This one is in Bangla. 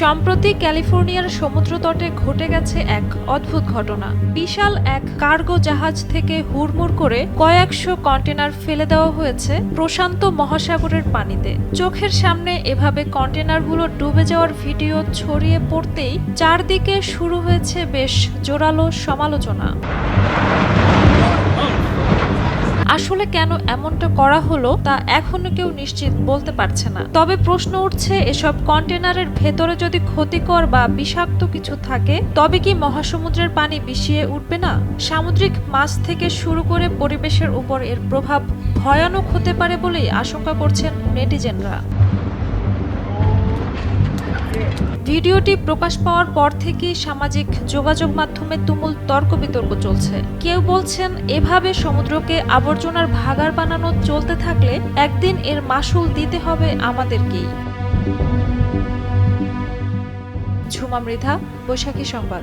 সম্প্রতি ক্যালিফোর্নিয়ার সমুদ্রতটে ঘটে গেছে এক অদ্ভুত ঘটনা। বিশাল এক কার্গো জাহাজ থেকে হুড়মুড় করে কয়েকশো কন্টেনার ফেলে দেওয়া হয়েছে প্রশান্ত মহাসাগরের পানিতে। চোখের সামনে এভাবে কন্টেনারগুলো ডুবে যাওয়ার ভিডিও ছড়িয়ে পড়তেই চারদিকে শুরু হয়েছে বেশ জোরালো সমালোচনা। আসলে কেন এমনটা করা হলো তা এখনও কেউ নিশ্চিত বলতে পারছে না। তবে প্রশ্ন উঠছে, এসব কন্টেনারের ভেতরে যদি ক্ষতিকর বা বিষাক্ত কিছু থাকে, তবে কি মহাসমুদ্রের পানি বিষিয়ে উঠবে না? সামুদ্রিক মাছ থেকে শুরু করে পরিবেশের উপর এর প্রভাব ভয়ানক হতে পারে বলেই আশঙ্কা করছেন নেটিজেনরা। ভিডিওটি প্রকাশ পাওয়ার পর থেকে সামাজিক যোগাযোগ মাধ্যমে তুমুল তর্ক বিতর্ক চলছে। কেউ বলছেন, এভাবে সমুদ্রকে আবর্জনার ভাগার বানানো চলতে থাকলে একদিন এর মাসুল দিতে হবে আমাদেরকেই। ঝুমা মৃধা, বৈশাখী সংবাদ।